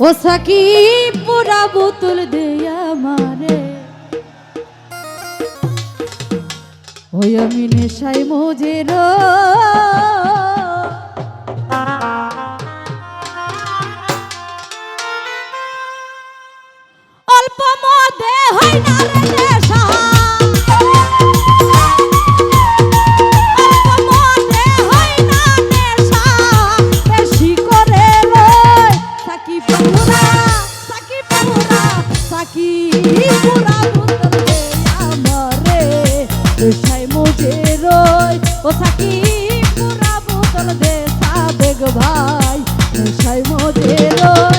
ও Psaki পুরা বোতল দেয়া মারে ওই আমি নেশাই মোজের। অল্প মদে হয় না Hello.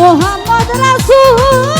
মোহাম্মদ রাসূল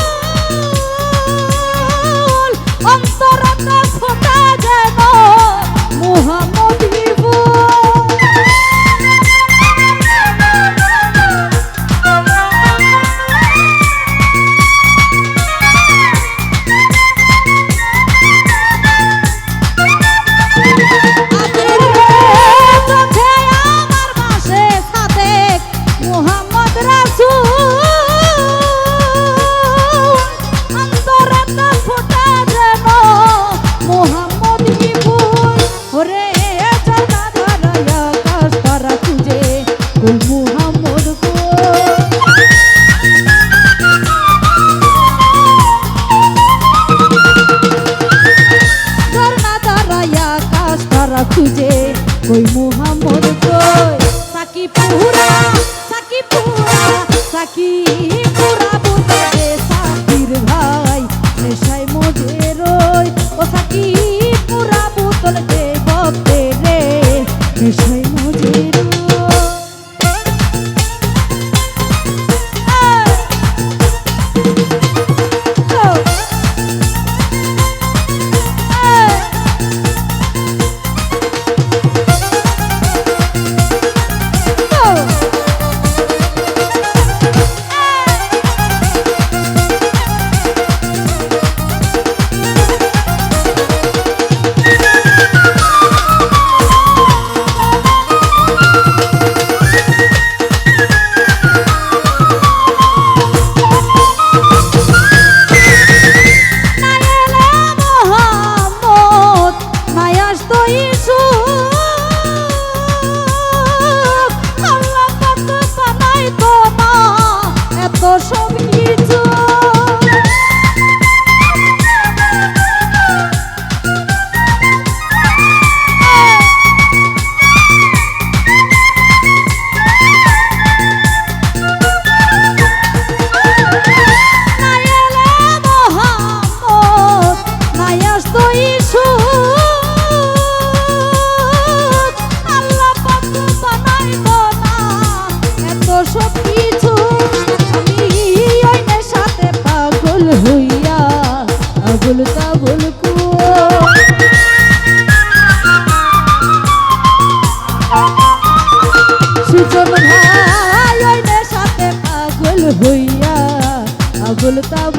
গোলতা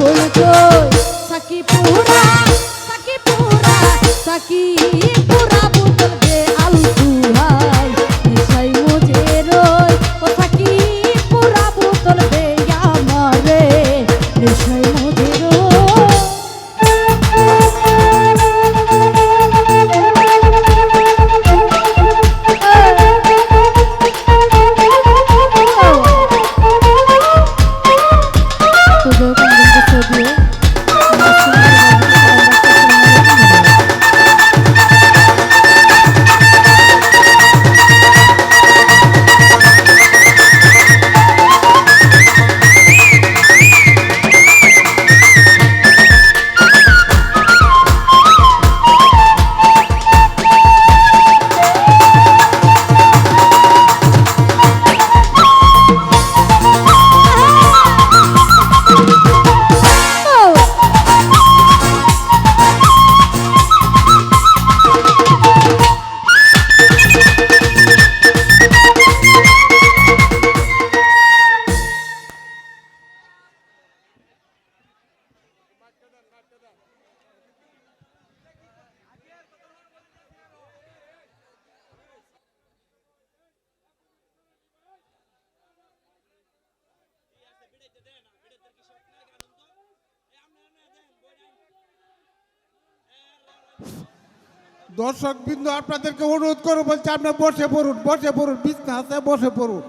দর্শক বিন্দু আপনাদেরকে অনুরোধ করে বলছি আপনার বসে পড়ুন বসে পড়ুন, বিছনা আছে বসে পড়ুন।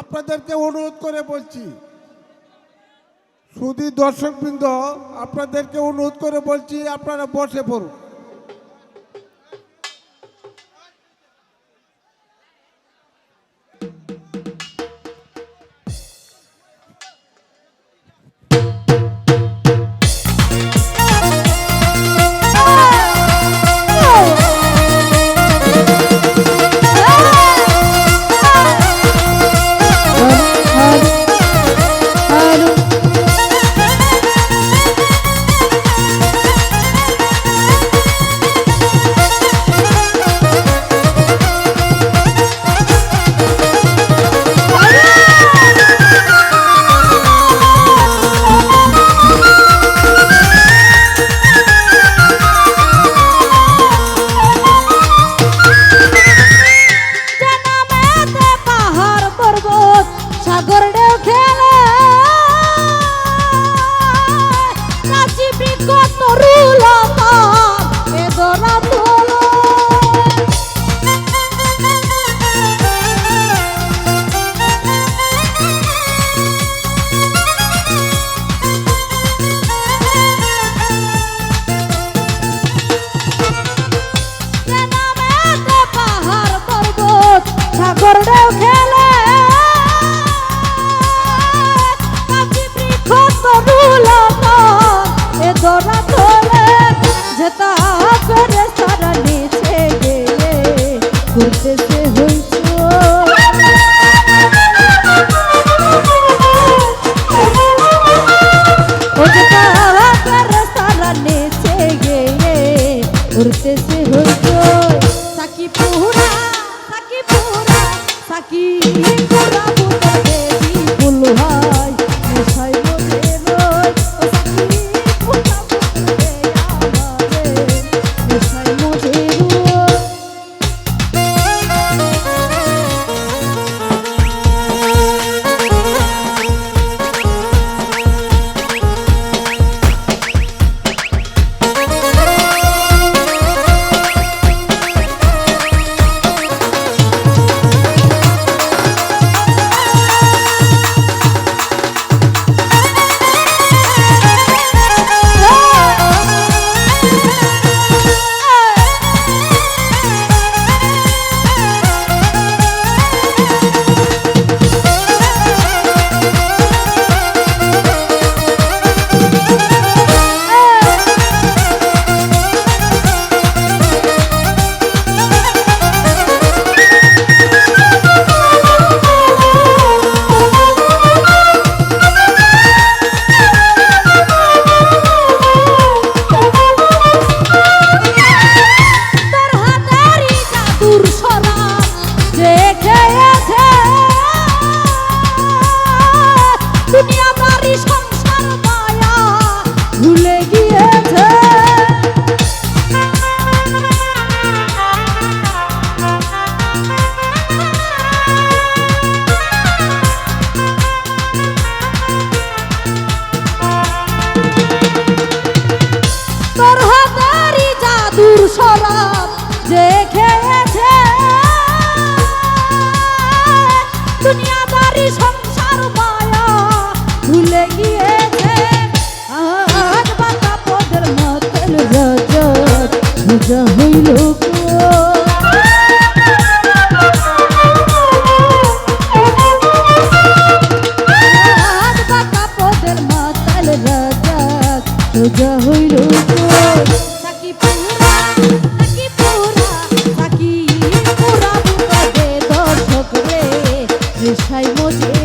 আপনাদেরকে অনুরোধ করে বলছি, শুধু দর্শক বিন্দু আপনাদেরকে অনুরোধ করে বলছি, আপনারা বসে পড়ুন। বৃক্ষ দুনিয়াদারি সংসার মায়া ভুলে গিয়েছে। আজ বাতা পদের মতল রজত সোজা হইল সোজা হইল সাকি পুরা